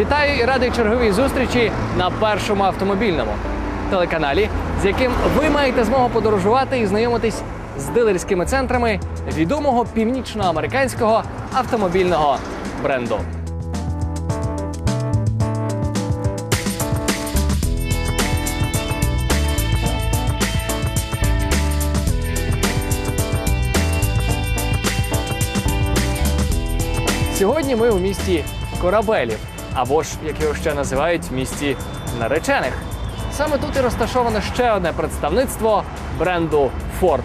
Вітаю і радий черговій зустрічі на першому автомобільному телеканалі, з яким ви маєте змогу подорожувати і знайомитись з дилерськими центрами відомого північноамериканського автомобільного бренду. Сьогодні ми у місті Корабелів, або ж як його ще називають, місті наречених. Саме тут і розташоване ще одне представництво бренду Ford.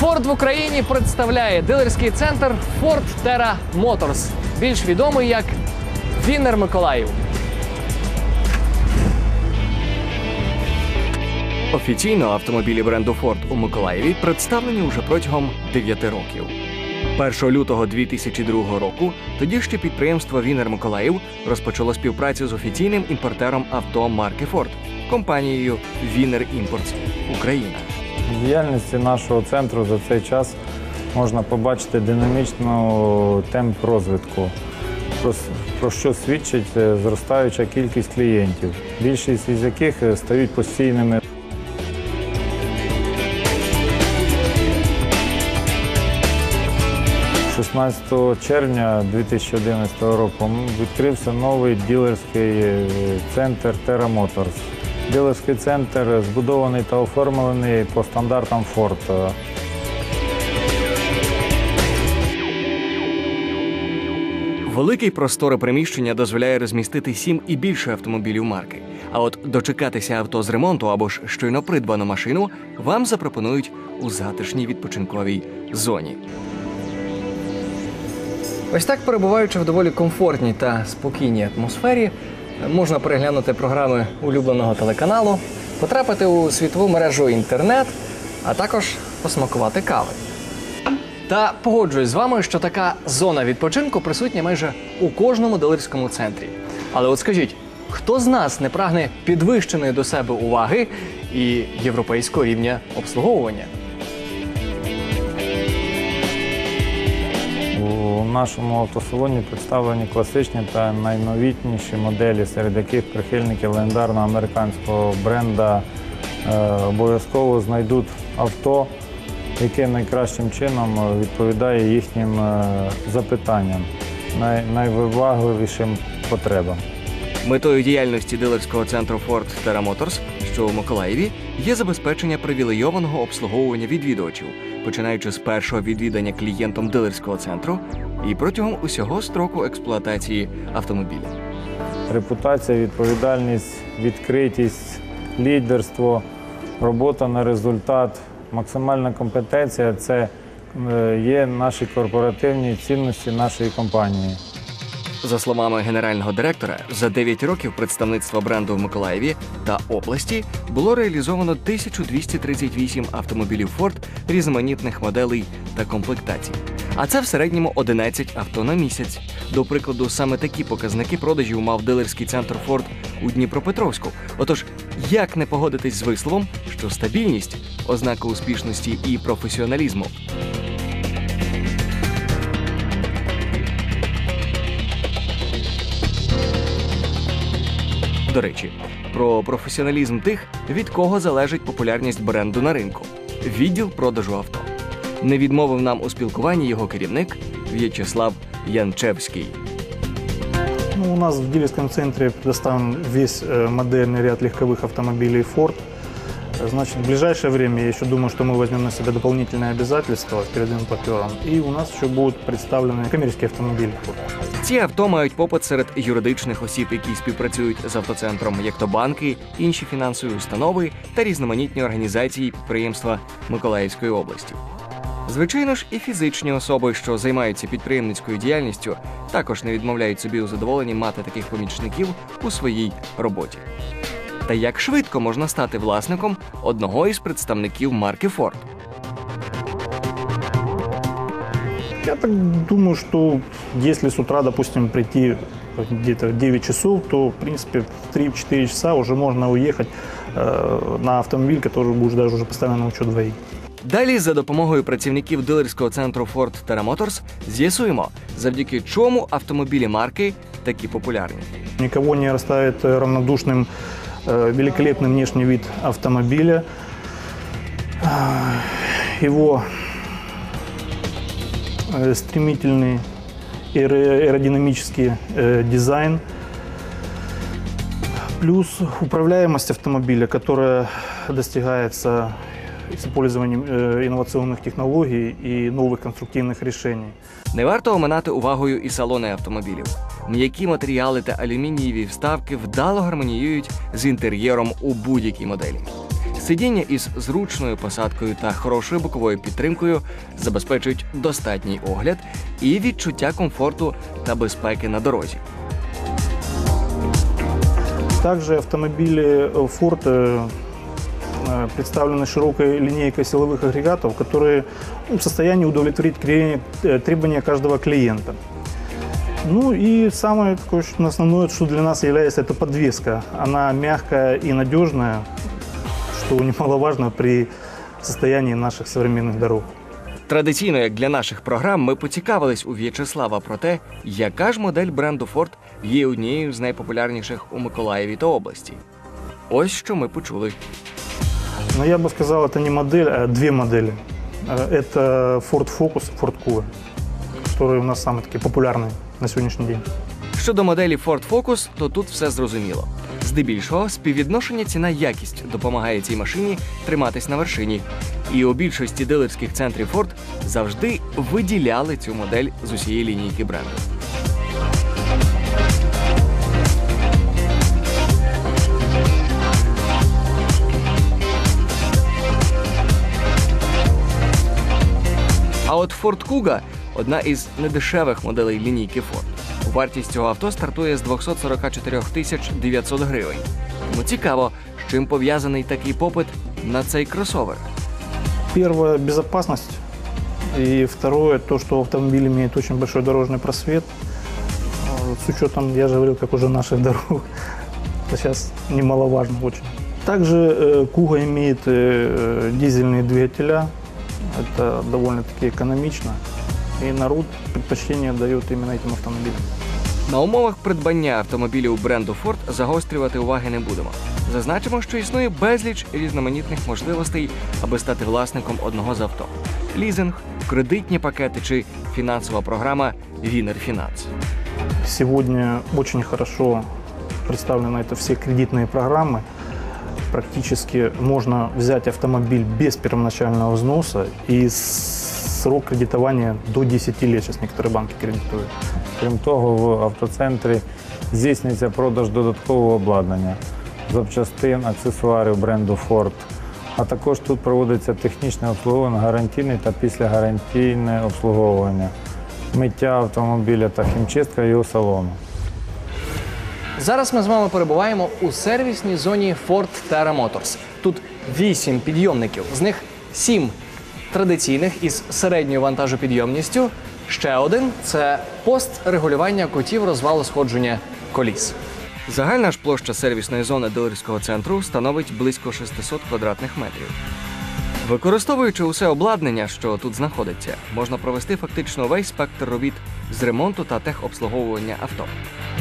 Ford в Україні представляє дилерський центр Ford Terra Motors, більш відомий як Віннер Миколаїв. Офіційно автомобілі бренду Ford у Миколаєві представлені уже протягом 9 років. 1 лютого 2002 року тоді ще підприємство Вінер Миколаїв розпочало співпрацю з офіційним імпортером авто марки Ford компанією Вінер Імпортс Україна. Діяльності нашого центру за цей час можна побачити динамічну темп розвитку, про, що свідчить е, зростаюча кількість клієнтів, більшість із яких е, стають постійними. – 16 червня 2011 року відкрився новий ділерський е, центр Terra Motors. Дилерський центр збудований та оформлений по стандартам Ford. Великий просторе приміщення дозволяє розмістити сім і більше автомобілів марки. А от дочекатися авто з ремонту або ж щойно придбану машину вам запропонують у затишній відпочинковій зоні. Ось так, перебуваючи в доволі комфортній та спокійній атмосфері, можна переглянути програми улюбленого телеканалу, потрапити у світову мережу інтернет, а також посмакувати кави. Та погоджуюсь з вами, що така зона відпочинку присутня майже у кожному дилерському центрі. Але от скажіть, хто з нас не прагне підвищеної до себе уваги і європейського рівня обслуговування? Нашому автосалоні представлені класичні та найновітніші моделі, серед яких прихильники легендарного американського бренда е, обов'язково знайдуть авто, яке найкращим чином відповідає їхнім е, запитанням, найвивагливішим потребам. Метою діяльності дилерського центру Ford Terra Motors, що у Миколаєві, є забезпечення привілейованого обслуговування відвідувачів, починаючи з першого відвідання клієнтом дилерського центру і протягом усього строку експлуатації автомобіля. Репутація, відповідальність, відкритість, лідерство, робота на результат, максимальна компетенція це е, є наші корпоративні цінності нашої компанії. За словами генерального директора, за 9 років представництва бренду в Миколаєві та області було реалізовано 1238 автомобілів Ford різноманітних моделей та комплектацій. А це в середньому 11 авто на місяць. До прикладу, саме такі показники продажів мав дилерський центр Ford у Дніпропетровську. Отож, як не погодитись з висловом, що стабільність ознака успішності і професіоналізму. До речі, про професіоналізм тих, від кого залежить популярність бренду на ринку відділ продажу авто. Не відмовив нам у спілкуванні його керівник В'ячеслав Янчевський. Ну, у нас в дилерском центре предоставлен весь э, модельный ряд легковых автомобилей Ford. Э, Значит, в ближайшее время я еще думаю, что мы возьмем на себя дополнительные обязательства перед импортером. И у нас еще будут представлены коммерческие автомобили Ford. ці авто мають попит серед юридичних осіб, які співпрацюють з автоцентром, як то банки, інші фінансові установи та різноманітні організації підприємства Миколаївської області. Звичайно ж, і фізичні особи, що займаються підприємницькою діяльністю, також не відмовляють собі у задоволенні мати таких помічників у своїй роботі. Та як швидко можна стати власником одного із представників марки Ford? Я так думаю, что если с утра, допустим, прийти где-то в 9 часов, то, в принципе, в 3-4 часа уже можно уехать э, на автомобиль, который будет даже уже поставлен на учет двоих. Далі, за допомогою працівників дилерського центру Ford Terra Motors, з'ясуємо, завдяки чому автомобілі марки такі популярні. Никого не оставит э, равнодушным э, великолепный внешний вид автомобиля. А, Его э, стремительный аэро- аэродинамический э, дизайн. Плюс управляемость автомобиля, которая достигается использованием э, инновационных технологий и новых конструктивных решений. Не варто оминати увагою і салони автомобілів. М'які матеріали та алюмінієві вставки вдало гармоніюють з інтер'єром у будь-якій моделі. Сидіння із зручною посадкою та хорошою боковою підтримкою забезпечують достатній огляд і відчуття комфорту та безпеки на дорозі. Также автомобили э, Ford э, э, представлены широкой линейкой силовых агрегатов, которые ну, в состоянии удовлетворить кре- э, требования каждого клиента. Ну и самое такое, что основное, что для нас является, это подвеска. Она мягкая и надежная, что немаловажно при состоянии наших современных дорог. Традиційно, як для наших програм, ми поцікавились у В'ячеслава про те, яка ж модель бренду Ford є однією з найпопулярніших у Миколаєві та області. Ось що ми почули. Но я бы сказал, это не модель, а две модели. Э, Это Ford Focus и Ford Kuga, которые у нас самые такие популярные на сегодняшний день. Щодо моделі Ford Focus, то тут все зрозуміло. Здебільшого співвідношення ціна-якість допомагає цій машині триматись на вершині. І у більшості дилерських центрів Ford завжди виділяли цю модель з усієї лінійки бренду. А от Ford Kuga – одна із недешевих моделей лінійки Ford. Вартість цього авто стартує з 244 тисяч 900 гривень. Тому цікаво, з чим пов'язаний такий попит на цей кросовер. Первое – безопасность. И второе – то, что автомобиль имеет очень большой дорожный просвет. А, С учетом, я же говорил, как уже наших дорог. Это сейчас немаловажно очень. Также э, Куга имеет э, дизельные двигателя. Это довольно-таки экономично. И народ предпочтение дает именно этим автомобилям. На умовах придбання автомобілів бренду Ford загострювати уваги не будемо. Зазначимо, що існує безліч різноманітних можливостей, аби стати власником одного з авто: лізинг, кредитні пакети чи фінансова програма Вінер Фінанс. Сегодня очень хорошо представлены это все кредитные программы. Практически можно взять автомобиль без первоначального взноса и с- срок кредитования до 10 лет. Сейчас некоторые банки кредитуют. Крім того, в автоцентрі здійснюється продаж додаткового обладнання, запчастин, аксесуарів бренду Ford. А також тут проводиться технічне обслуговування, гарантійне та післягарантійне обслуговування, миття автомобіля та хімчистка його салону. Зараз ми з вами перебуваємо у сервісній зоні Ford Terra Motors. Тут 8 підйомників, з них 7 традиційних із середньою вантажопідйомністю. Ще один це пост регулювання котів розвалу сходження коліс. Загальна ж площа сервісної зони дилерського центру становить близько 600 квадратних метрів. Використовуючи усе обладнання, що тут знаходиться, можна провести фактично весь спектр робіт з ремонту та техобслуговування авто,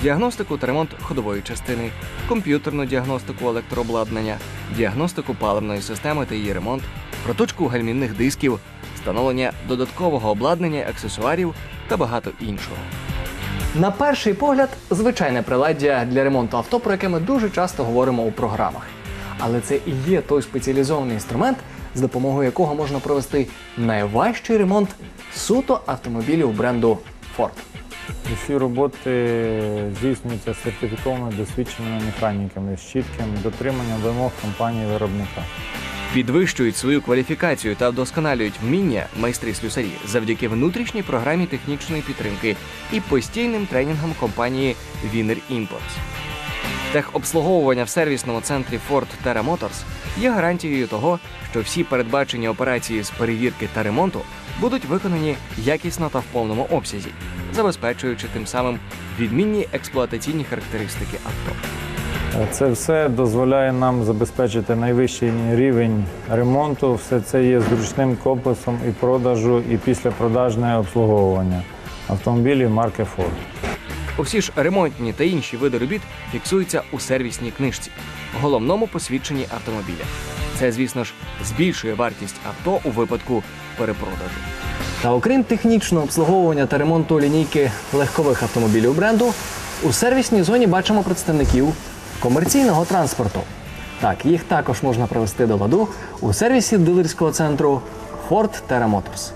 діагностику та ремонт ходової частини, комп'ютерну діагностику електрообладнання, діагностику паливної системи та її ремонт, проточку гальмівних дисків, встановлення додаткового обладнання, аксесуарів та багато іншого. На перший погляд, звичайне приладдя для ремонту авто, про яке ми дуже часто говоримо у програмах. Але це і є той спеціалізований інструмент, з допомогою якого можна провести найважчий ремонт суто автомобілів бренду Ford. Усі роботи здійснюються сертифікованими досвідченими механіками з чітким дотриманням вимог компанії-виробника. Підвищують свою кваліфікацію та вдосконалюють вміння майстри слюсарі завдяки внутрішній програмі технічної підтримки і постійним тренінгам компанії Wiener Imports. Техобслуговування в сервісному центрі Ford Terra Motors є гарантією того, що всі передбачені операції з перевірки та ремонту будуть виконані якісно та в повному обсязі, забезпечуючи тим самим відмінні експлуатаційні характеристики авто. Е, Це все дозволяє нам забезпечити найвищий рівень ремонту. Все це є зручним комплексом і продажу, і післяпродажне обслуговування автомобілів марки Ford. Усі ж ремонтні та інші види робіт фіксуються у сервісній книжці, головному посвідченні автомобіля. Це, звісно ж, збільшує вартість авто у випадку перепродажу. Та окрім технічного обслуговування та ремонту лінійки легкових автомобілів бренду, у сервісній зоні бачимо представників комерційного транспорту. Так, їх також можна привести до ладу у сервісі дилерського центру Ford Terra Motors.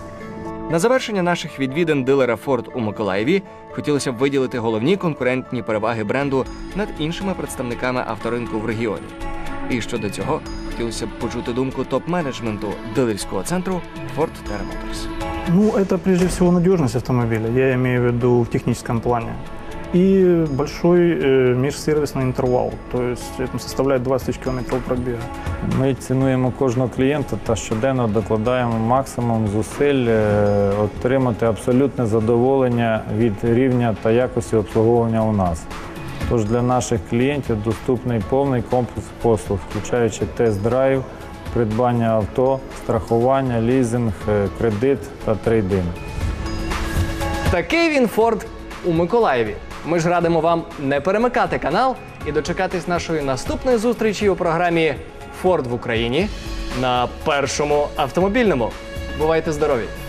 На завершення наших відвідин дилера Ford у Миколаєві хотілося б виділити головні конкурентні переваги бренду над іншими представниками авторинку в регіоні. І щодо цього хотілося б почути думку топ-менеджменту дилерського центру Ford Terra Motors. Ну, это прежде всего надежность автомобиля, я имею в виду в техническом плане. И большой э, межсервисный интервал, то есть это составляет 20 тысяч километров пробега. Ми цінуємо кожного клієнта та щоденно докладаємо максимум зусиль е, отримати абсолютне задоволення від рівня та якості обслуговування у нас. Тож для наших клієнтів доступний повний комплекс послуг, включаючи тест-драйв, придбання авто, страхування, лізинг, е, кредит та трейдинг. Такий він Форд у Миколаєві. Ми ж радимо вам не перемикати канал і дочекатись нашої наступної зустрічі у програмі Ford в Україні на першому автомобільному. Бувайте здорові!